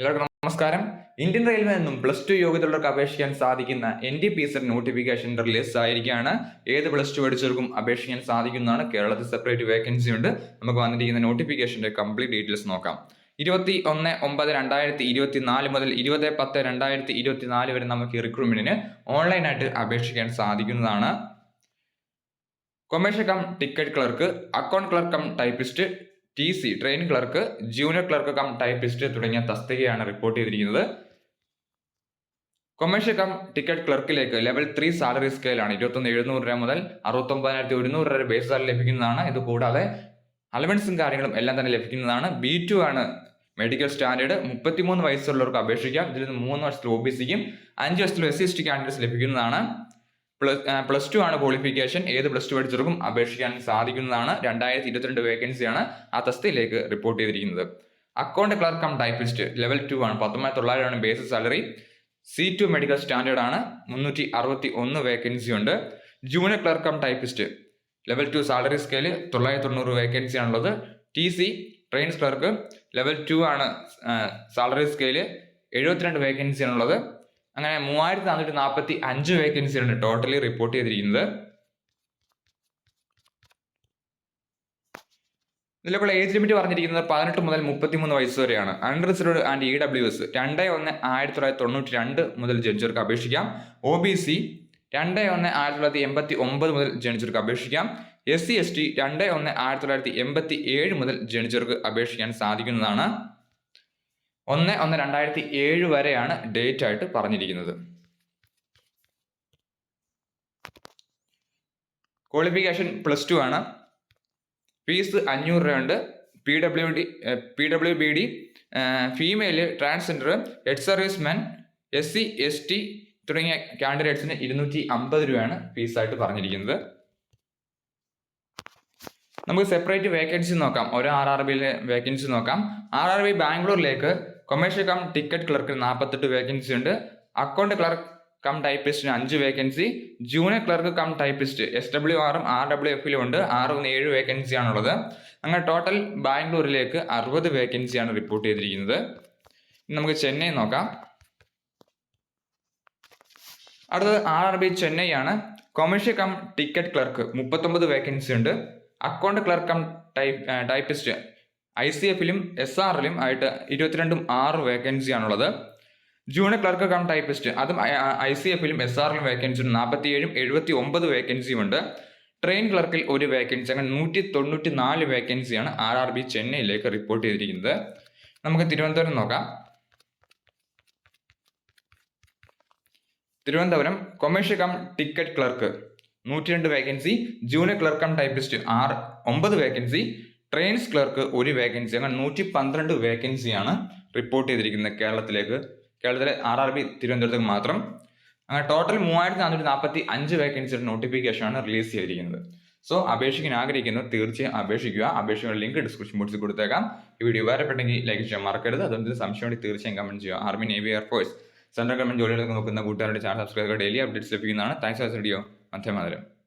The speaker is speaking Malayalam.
എല്ലാവർക്കും നമസ്കാരം. ഇന്ത്യൻ റെയിൽവേ നിന്നും പ്ലസ് ടു യോഗ്യതയുള്ളവർക്ക് അപേക്ഷിക്കാൻ സാധിക്കുന്ന N D P set notification release ആയിരിക്കുകയാണ്. ഏത് പ്ലസ് ടു പഠിച്ചവർക്കും അപേക്ഷിക്കാൻ സാധിക്കുന്നതാണ്. കേരളത്തിൽ സെപ്പറേറ്റ് വേക്കൻസി ഉണ്ട്. നമുക്ക് വന്നിരിക്കുന്ന നോട്ടിഫിക്കേഷന്റെ കംപ്ലീറ്റ് ഡീറ്റെയിൽസ് നോക്കാം. ഇരുപത്തി ഒന്ന് ഒമ്പത് രണ്ടായിരത്തി ഇരുപത്തി നാല് മുതൽ ഇരുപത് പത്ത് രണ്ടായിരത്തി ഇരുപത്തി നാല് വരെ നമുക്ക് ഈ റിക്രൂട്ട്മെന്റിന് ഓൺലൈനായിട്ട് അപേക്ഷിക്കാൻ സാധിക്കുന്നതാണ്. Commerce cum ticket clerk account clerk cum typist T C train clerk junior clerk cum typist തുടങ്ങിയ തസ്തികയാണ് റിപ്പോർട്ട് ചെയ്തിരിക്കുന്നത്. കൊമേഴ്ഷ്യൽ കം ടിക്കറ്റ് ക്ലർക്കിലേക്ക് ലെവൽ ത്രീ സാലറി സ്കെയിലാണ് ഇരുപത്തൊന്ന് എഴുന്നൂറ് രൂപ മുതൽ അറുപത്തൊമ്പതിനായിരത്തി ഒരുന്നൂറ് രൂപ ബേസ് സാലറി ലഭിക്കുന്നതാണ്. ഇത് കൂടാതെ അലവൻസും കാര്യങ്ങളും എല്ലാം തന്നെ ലഭിക്കുന്നതാണ്. ബി ടു ആണ് മെഡിക്കൽ സ്റ്റാൻഡേർഡ് മുപ്പത്തിമൂന്ന് വയസ്സുള്ളവർക്ക് അപേക്ഷിക്കാം. ഇതിൽ നിന്ന് മൂന്ന് വർഷത്തിൽ ഒ ബി സിക്കും അഞ്ച് വർഷത്തിൽ S C S T candidates ലഭിക്കുന്നതാണ്. പ്ലസ് പ്ലസ് ടു ആണ് ക്വാളിഫിക്കേഷൻ ഏത് പ്ലസ് ടു പഠിച്ചവർക്കും അപേക്ഷിക്കാൻ സാധിക്കുന്നതാണ്. രണ്ടായിരത്തി ഇരുപത്തിരണ്ട് വേക്കൻസിയാണ് ആ തസ്തിയിലേക്ക് റിപ്പോർട്ട് ചെയ്തിരിക്കുന്നത്. Account clerk cum typist level two ആണ്. പത്തൊമ്പത് തൊള്ളായിരമാണ് basic salary C two medical standard ആണ്. മുന്നൂറ്റി അറുപത്തി ഒന്ന് വേക്കൻസി ഉണ്ട്. Junior clerk cum typist level two salary scale തൊള്ളായിരത്തി തൊണ്ണൂറ് വേക്കൻസി ആണുള്ളത്. T C trains clerk level two ആണ് സാലറി സ്കെയിൽ എഴുപത്തിരണ്ട് വേക്കൻസി ആണുള്ളത്. അങ്ങനെ മൂവായിരത്തി നാനൂറ്റി നാൽപ്പത്തി അഞ്ച് വേക്കൻസിയാണ് ടോട്ടലി റിപ്പോർട്ട് ചെയ്തിരിക്കുന്നത്. ഇതിലിപ്പോൾ ഏജ് ലിമിറ്റ് പറഞ്ഞിരിക്കുന്നത് പതിനെട്ട് മുതൽ മുപ്പത്തിമൂന്ന് വയസ്സ് വരെയാണ്. Unreserved and E W S രണ്ട് ഒന്ന് ആയിരത്തി തൊള്ളായിരത്തി തൊണ്ണൂറ്റി രണ്ട് മുതൽ ജനിച്ചവർക്ക് അപേക്ഷിക്കാം. ഒ ബി സി രണ്ട് ഒന്ന് ആയിരത്തി തൊള്ളായിരത്തി എൺപത്തി ഒമ്പത് മുതൽ ജനിച്ചവർക്ക് അപേക്ഷിക്കാം. എസ് സി എസ് ടി രണ്ട് ഒന്ന് ആയിരത്തി തൊള്ളായിരത്തി എൺപത്തി ഏഴ് മുതൽ ജനിച്ചവർക്ക് അപേക്ഷിക്കാൻ സാധിക്കുന്നതാണ്. ഒന്ന് ഒന്ന് രണ്ടായിരത്തി ഏഴ് വരെയാണ് ഡേറ്റ് ആയിട്ട് പറഞ്ഞിരിക്കുന്നത്. ക്വാളിഫിക്കേഷൻ പ്ലസ് ടു ആണ്. ഫീസ് അഞ്ഞൂറ് രൂപയുണ്ട്. P W D P W B D female transgender head service men S C S T തുടങ്ങിയ കാൻഡിഡേറ്റ്സിന് ഇരുന്നൂറ്റി അമ്പത് രൂപയാണ് ഫീസായിട്ട് പറഞ്ഞിരിക്കുന്നത്. നമുക്ക് സെപ്പറേറ്റ് വേക്കൻസി നോക്കാം. ഒരു ആർ ആർ ബിയിലെ വേക്കൻസി നോക്കാം. ആർ ആർ ബി ബാംഗ്ലൂരിലേക്ക് കൊമേഴ്ഷ്യൽ കം ടിക്കറ്റ് ക്ലർക്കിന് നാൽപ്പത്തെട്ട് വേക്കൻസി ഉണ്ട്. അക്കൗണ്ട് ക്ലർക്ക് കം ടൈപ്പിസ്റ്റിന് അഞ്ച് vacancy junior clerk cum typist S W ആറും ആർ ഡബ്ല്യു എഫിലും ഉണ്ട്. ആറ് ഒന്ന് ഏഴ് വേക്കൻസി ആണുള്ളത്. അങ്ങനെ ടോട്ടൽ ബാംഗ്ലൂരിലേക്ക് അറുപത് വേക്കൻസിയാണ് റിപ്പോർട്ട് ചെയ്തിരിക്കുന്നത്. നമുക്ക് ചെന്നൈ നോക്കാം. അടുത്തത് ആർ ആർ ബി ചെന്നൈ ആണ്. കൊമേഴ്ഷ്യൽ കം ടിക്കറ്റ് ക്ലർക്ക് മുപ്പത്തൊമ്പത് വേക്കൻസി ഉണ്ട്. Account clerk cum type typist I C എഫിലും S ആറിലും ആയിട്ട് ഇരുപത്തിരണ്ടും ആറ് വേക്കൻസി ആണുള്ളത്. ജൂനിയർ ക്ലർക്ക് കം ടൈപ്പിസ്റ്റ് അതും ഐ സി എഫിലും എസ് ആറിലും വേക്കൻസി ഉണ്ട്. നാൽപ്പത്തിയേഴും എഴുപത്തി ഒമ്പത് വേക്കൻസിയും ഉണ്ട്. ട്രെയിൻ ക്ലർക്കിൽ ഒരു വേക്കൻസി അങ്ങനെ നൂറ്റി തൊണ്ണൂറ്റി നാല് വേക്കൻസിയാണ് ആർ ആർ ബി ചെന്നൈയിലേക്ക് റിപ്പോർട്ട് ചെയ്തിരിക്കുന്നത്. നമുക്ക് തിരുവനന്തപുരം നോക്കാം. Thiruvananthapuram commercial cum ticket clerk നൂറ്റി രണ്ട് vacancy junior clerk cum typist ആറ് ഒമ്പത് വേക്കൻസി ട്രെയിൻസ് ക്ലർക്ക് ഒരു വേക്കൻസി അങ്ങനെ നൂറ്റി പന്ത്രണ്ട് വേക്കൻസിയാണ് റിപ്പോർട്ട് ചെയ്തിരിക്കുന്നത് കേരളത്തിലേക്ക്. കേരളത്തിലെ ആർ ആർ ബി തിരുവനന്തപുരത്തേക്ക് മാത്രം. അങ്ങനെ ടോട്ടൽ മൂവായിരത്തി നാനൂറ്റി നാൽപ്പത്തി അഞ്ച് വേക്കൻസിയുടെ നോട്ടിഫിക്കേഷനാണ് റിലീസ് ചെയ്തിരിക്കുന്നത്. സോ അപേക്ഷിക്കാൻ ആഗ്രഹിക്കുന്നത് തീർച്ചയായും അപേക്ഷിക്കുക. അപേക്ഷയുടെ ലിങ്ക് ഡിസ്ക്രിപ്ഷൻ ബോക്സിൽ കൊടുത്തേക്കാം. ഈ വീഡിയോ ഉപകാരപ്പെട്ടെങ്കിൽ ലൈക്ക് ചെയ്യാൻ മറക്കരുത്. അതുകൊണ്ട് സംശയം വേണ്ടി തീർച്ചയായും കമന്റ് ചെയ്യുക. Army navy air force central government ജോലികളൊക്കെ നോക്കുന്ന കൂട്ടുകാരുടെ ചാനൽ സബ്സ്ക്രൈബ് ഡെയിലി അപ്ഡേറ്റ്സ് ലഭിക്കുന്നതാണ്. Thanks for video മധ്യമാതരം